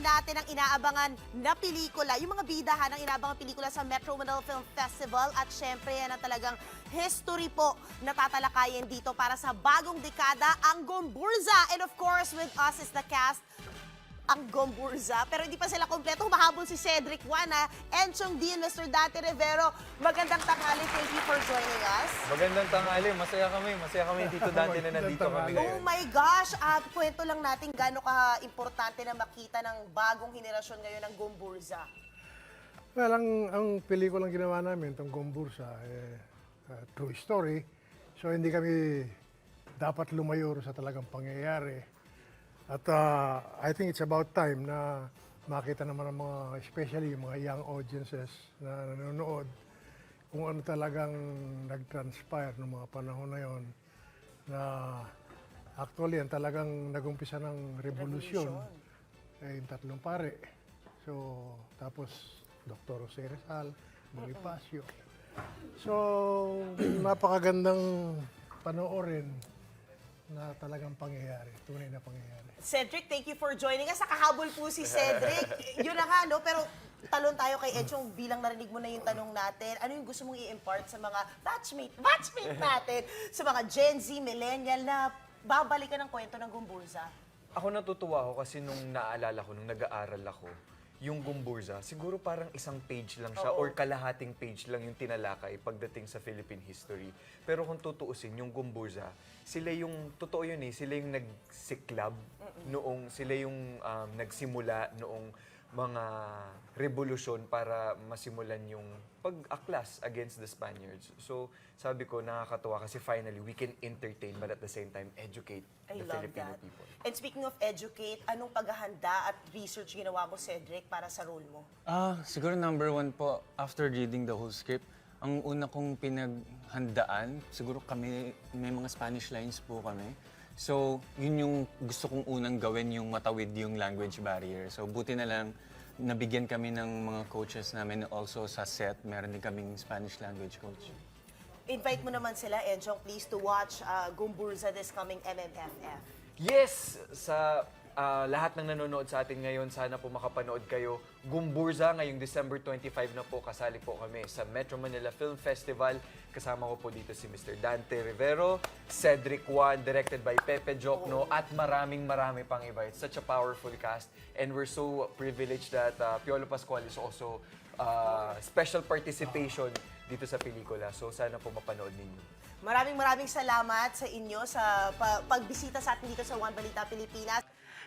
natin ang inaabangan na pelikula, yung mga bidahan ng inaabangan pelikula sa Metro Manila Film Festival at syempre yan ang talagang history po na tatalakayin dito para sa bagong dekada, ang Gomburza. And of course, with us is the cast ang Gomburza. Pero hindi pa sila kompleto. Humahabol si Cedric Juana, Enchong Dean, Mr. Dante Rivero. Magandang tanghali. Thank you for joining us. Magandang tanghali, masaya kami. Masaya kami dito dati na nandito kami Oh my gosh! At kwento lang natin gaano ka-importante na makita ng bagong henerasyon ngayon ng Gomburza. Well, ang, ang pelikulang ginawa namin, itong Gombursa, eh, uh, true story. So, hindi kami dapat lumayo sa talagang pangyayari. At uh, I think it's about time na makita naman ang mga, especially yung mga young audiences na nanonood, kung ano talagang nag-transpire noong mga panahon na yon na actually, ang talagang nagumpisa ng revolusyon, eh, yung tatlong pare. So, tapos Dr. Jose Rizal, Bonifacio. So, napakagandang panoorin na talagang pangyayari, tunay na pangyayari. Cedric, thank you for joining us. Nakahabol po si Cedric. Yun na nga, no? Pero talon tayo kay Enchong bilang narinig mo na yung tanong natin. Ano yung gusto mong i-impart sa mga batchmate, batchmate natin, sa mga Gen Z, millennial na babalikan ng kwento ng Gomburza? Ako natutuwa ako kasi nung naalala ko, nung nag-aaral ako, yung Gumburza, siguro parang isang page lang siya or kalahating page lang yung tinalakay pagdating sa Philippine history. Pero kung tutuusin, yung Gumburza, sila yung, totoo yun eh, sila yung nagsiklab noong, sila yung um, nagsimula noong mga revolusyon para masimulan yung pag-aklas against the Spaniards. So, sabi ko, nakakatuwa kasi finally, we can entertain but at the same time, educate I the love Filipino that. people. And speaking of educate, anong paghahanda at research ginawa mo, Cedric, para sa role mo? Ah, siguro number one po, after reading the whole script, ang una kong pinaghandaan, siguro kami, may mga Spanish lines po kami. So, yun yung gusto kong unang gawin, yung matawid yung language barrier. So, buti na lang, nabigyan kami ng mga coaches namin also sa set. Meron din kaming Spanish language coach. Invite mo naman sila, Enchong, please, to watch uh, Gomburza this coming MMFF. Yes! Sa ah, lahat ng nanonood sa atin ngayon, sana po makapanood kayo. Gumburza, ngayong December 25 na po, kasali po kami sa Metro Manila Film Festival. Kasama ko po dito si Mr. Dante Rivero, Cedric Juan, directed by Pepe Jokno, at maraming marami pang iba. It's such a powerful cast and we're so privileged that ah, Piolo Pascual is also ah, special participation dito sa pelikula. So sana po mapanood ninyo. Maraming maraming salamat sa inyo sa pa- pagbisita sa atin dito sa One Balita Pilipinas.